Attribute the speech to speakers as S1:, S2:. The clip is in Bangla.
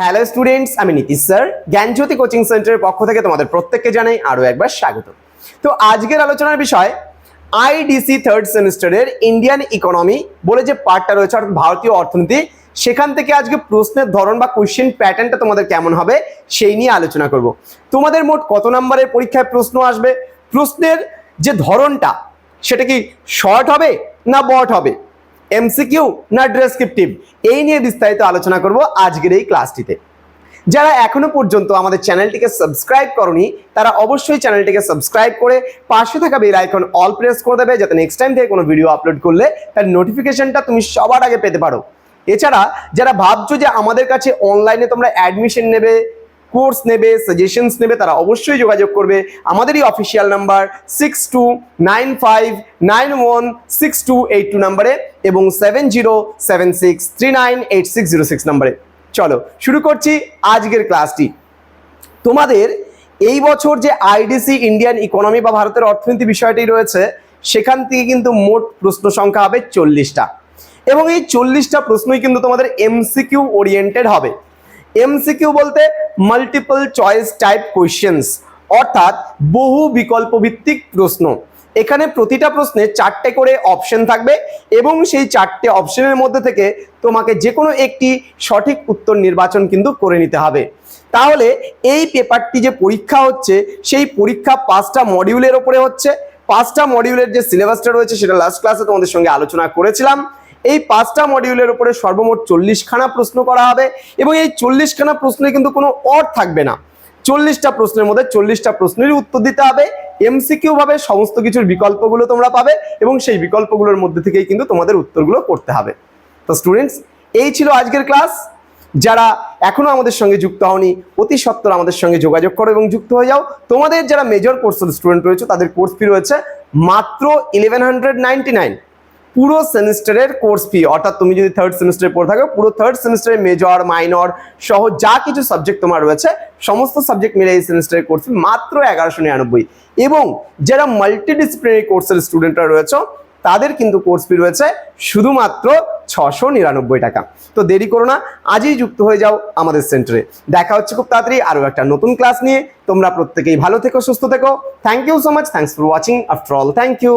S1: হ্যালো স্টুডেন্টস আমি নীতিশ স্যার। জ্ঞানজ্যোতি কোচিং সেন্টারের পক্ষ থেকে তোমাদের প্রত্যেককে জানাই আরও একবার স্বাগত। তো আজকের আলোচনার বিষয় আইডিসি থার্ড সেমিস্টারের ইন্ডিয়ান ইকোনমি বলে যে পার্টটা রয়েছে, অর্থাৎ ভারতীয় অর্থনীতি, সেখান থেকে আজকে প্রশ্নের ধরন বা কোশ্চেন প্যাটার্নটা তোমাদের কেমন হবে সেই নিয়ে আলোচনা করব। তোমাদের মোট কত নম্বরের পরীক্ষায় প্রশ্ন আসবে? প্রশ্নের যে ধরনটা, সেটা কি শর্ট হবে না বট হবে? এমসিকিউ না ডেসক্রিপটিভ এই নিয়ে বিস্তারিত আলোচনা করব আজকের এই ক্লাসটিতে যারা এখনও পর্যন্ত আমাদের চ্যানেলটিকে সাবস্ক্রাইব করনি, তারা অবশ্যই চ্যানেলটিকে সাবস্ক্রাইব করে পাশে থাকা বেল আইকন অল প্রেস করে দেবে, যাতে নেক্সট টাইম থেকে কোনো ভিডিও আপলোড করলে তার নোটিফিকেশনটা তুমি সবার আগে পেতে পারো। এছাড়া, যারা ভাবছ যে আমাদের কাছে অনলাইনে তোমরা অ্যাডমিশন নেবে কোর্স নেবে, সাজেশনস নেবে, তারা অবশ্যই যোগাযোগ করবে। আমাদেরই official number six two nine five nine one six two eight two নাম্বারে এবং seven zero seven six three nine eight six zero six নাম্বারে। চলো, শুরু করছি আজকের ক্লাসটি তোমাদের এই বছর যে আইডিসি ইন্ডিয়ান ইকোনমি বা ভারতের অর্থনীতি বিষয়টি রয়েছে, সেখান থেকে কিন্তু মোট প্রশ্ন সংখ্যা হবে চল্লিশটা। এবং এই চল্লিশটা প্রশ্নই কিন্তু তোমাদের এমসিকিউ ওরিয়েন্টেড হবে। এমসিকিউ বলতে মাল্টিপল চয়েস টাইপ কোয়েশ্চেন্স অর্থাৎ বহু বিকল্প ভিত্তিক প্রশ্ন। এখানে প্রতিটা প্রশ্নে চারটে করে অপশন থাকবে এবং সেই চারটে অপশনের মধ্যে থেকে তোমাকে যে কোনো একটি সঠিক উত্তর নির্বাচন কিন্তু করে নিতে হবে। তাহলে এই পেপারটি যে পরীক্ষা হচ্ছে, সেই পরীক্ষা পাঁচটা মডিউলের ওপরে হচ্ছে। পাঁচটা মডিউলের যে সিলেবাসটা রয়েছে, সেটা লাস্ট ক্লাসে তোমাদের সঙ্গে আলোচনা করেছিলাম। এই পাঁচটা মডিউলের উপরে সর্বমোট চল্লিশখানা প্রশ্ন করা হবে এবং এই চল্লিশখানা প্রশ্নে কিন্তু কোনো অর থাকবে না। চল্লিশটা প্রশ্নের মধ্যে চল্লিশটা প্রশ্নেরই উত্তর দিতে হবে। এমসিকিউ ভাবে সমস্ত কিছুর বিকল্পগুলো তোমরা পাবে এবং সেই বিকল্পগুলোর মধ্যে থেকেই কিন্তু তোমাদের উত্তরগুলো করতে হবে। তো স্টুডেন্টস এই ছিল আজকের ক্লাস যারা এখনও আমাদের সঙ্গে যুক্ত হওনি, অতি সত্বর আমাদের সঙ্গে যোগাযোগ করো এবং যুক্ত হয়ে যাও। তোমাদের যারা মেজর কোর্সের স্টুডেন্ট রয়েছে, তাদের কোর্স ফি রয়েছে মাত্র ইলেভেন হান্ড্রেড নাইনটি নাইন পুরো সেমিস্টারের কোর্স ফি অর্থাৎ তুমি যদি থার্ড সেমিস্টারে পড়ে থাকো, পুরো থার্ড সেমিস্টারে মেজর মাইনর সহ যা কিছু সাবজেক্ট তোমার রয়েছে, সমস্ত সাবজেক্ট মিলে এই সেমিস্টারের কোর্স ফি মাত্র এগারোশো নিরানব্বই। এবং যারা মাল্টিডিসিপ্লিনারি কোর্সের স্টুডেন্টরা রয়েছে, তাদের কিন্তু কোর্স ফি রয়েছে শুধুমাত্র ছশো নিরানব্বই টাকা। তো দেরি করো না, আজই যুক্ত হয়ে যাও আমাদের সেন্টারে দেখা হচ্ছে খুব তাড়াতাড়ি আরও একটা নতুন ক্লাস নিয়ে। তোমরা প্রত্যেকেই ভালো থেকো, সুস্থ থেকো। Thank you so much thanks for watching after all thank you